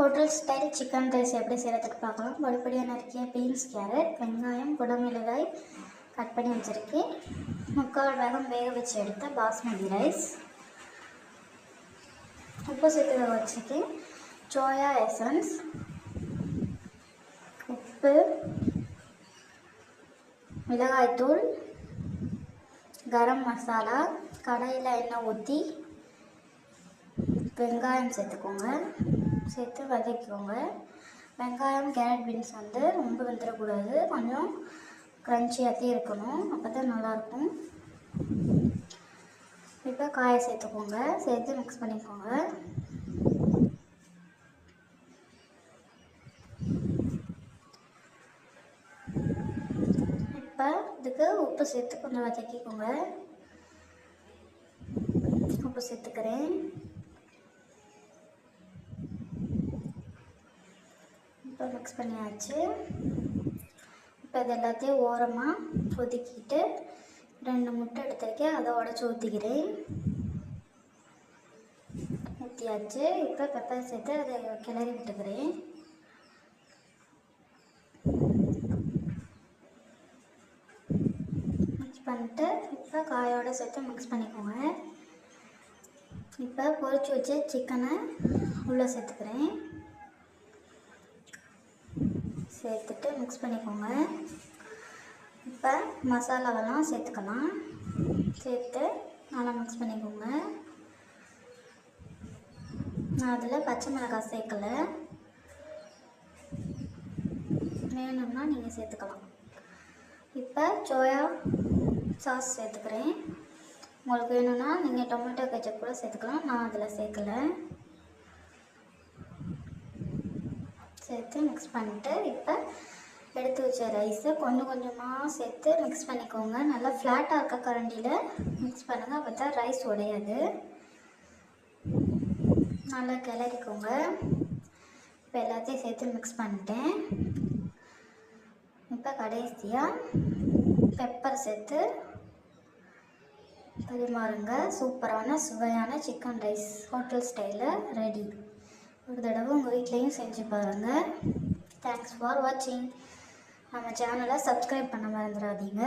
Hotel style chicken rice எப்படி செய்கிறதுக்கு பார்க்கலாம். படிப்படியாக நறுக்கிய பீன்ஸ் கேரட் வெங்காயம் குடமிளகாய் கட் பண்ணி வச்சுருக்கேன் முக்கால் வேகம் வேக வச்சு எடுத்த பாஸ்மதி ரைஸ் உப்பு சேர்த்து வச்சுருக்கேன் சோயா எசன்ஸ் உப்பு மிளகாய்த்தூள் கரம் மசாலா கடையில் எண்ணெய் ஊற்றி வெங்காயம் சேர்த்துக்கோங்க. சேர்த்து வதக்கிக்கோங்க. வெங்காயம் கேரட் பீன்ஸ் வந்து ரொம்ப வெந்துடக்கூடாது கொஞ்சம் க்ரன்ச்சியாகத்தே இருக்கணும். அப்போ தான் நல்லாயிருக்கும். இப்போ காயை சேர்த்துக்கோங்க. சேர்த்து மிக்ஸ் பண்ணிக்கோங்க. இப்போ இதுக்கு உப்பு சேர்த்து கொஞ்சம் வதக்கிக்கோங்க. உப்பு சேர்த்துக்கிறேன். இப்போ மிக்ஸ் பண்ணியாச்சு. இப்போ இது எல்லாத்தையும் ஓரமாக ஒதுக்கிட்டு ரெண்டு முட்டை எடுத்துருக்கேன். அதை உடச்சி ஊற்றிக்கிறேன் ஊற்றியாச்சு இப்போ பெப்பர் சேர்த்து அதை கிளறி விட்டுக்கிறேன். மிக்ஸ் பண்ணிட்டு இப்போ காயோடு சேர்த்து மிக்ஸ் பண்ணிக்கோங்க. இப்போ பொரிச்சு வச்ச சிக்கனை உள்ளே சேர்த்துக்கிறேன். சேர்த்துட்டு மிக்ஸ் பண்ணிக்கோங்க. இப்போ மசாலாவெல்லாம் சேர்த்துக்கலாம். சேர்த்து நல்லா மிக்ஸ் பண்ணிக்கோங்க. நான் அதில் பச்சை மிளகாய் சேர்க்கலை. வேணும்னா நீங்கள் சேர்த்துக்கலாம். இப்போ சோயா சாஸ் சேர்த்துக்கிறேன். உங்களுக்கு வேணும்னா நீங்கள் டொமேட்டோ கெச்சப் கூட சேர்த்துக்கலாம். நான் அதில் சேர்க்கலை. சேர்த்து மிக்ஸ் பண்ணிட்டு இப்போ எடுத்து வச்ச ரைஸை கொஞ்சம் கொஞ்சமாக சேர்த்து மிக்ஸ் பண்ணிக்கோங்க. நல்லா ஃப்ளாட்டாக இருக்க கரண்டியில் மிக்ஸ் பண்ணுங்கள் அப்போ தான் ரைஸ் உடையாது. நல்லா கிளறிக்கோங்க. இப்போ எல்லாத்தையும் சேர்த்து மிக்ஸ் பண்ணிட்டேன். இப்போ கடைசியாக பெப்பர் சேர்த்து பரிமாறுங்க. சூப்பரான சுவையான சிக்கன் ரைஸ் ஹோட்டல் ஸ்டைலில் ரெடி ஒரு தடவை உங்கள் வீட்லேயும் செஞ்சு பாருங்கள் தேங்க்ஸ் ஃபார் வாட்சிங் நம்ம சேனலை சப்ஸ்கிரைப் பண்ண மறந்துடாதீங்க.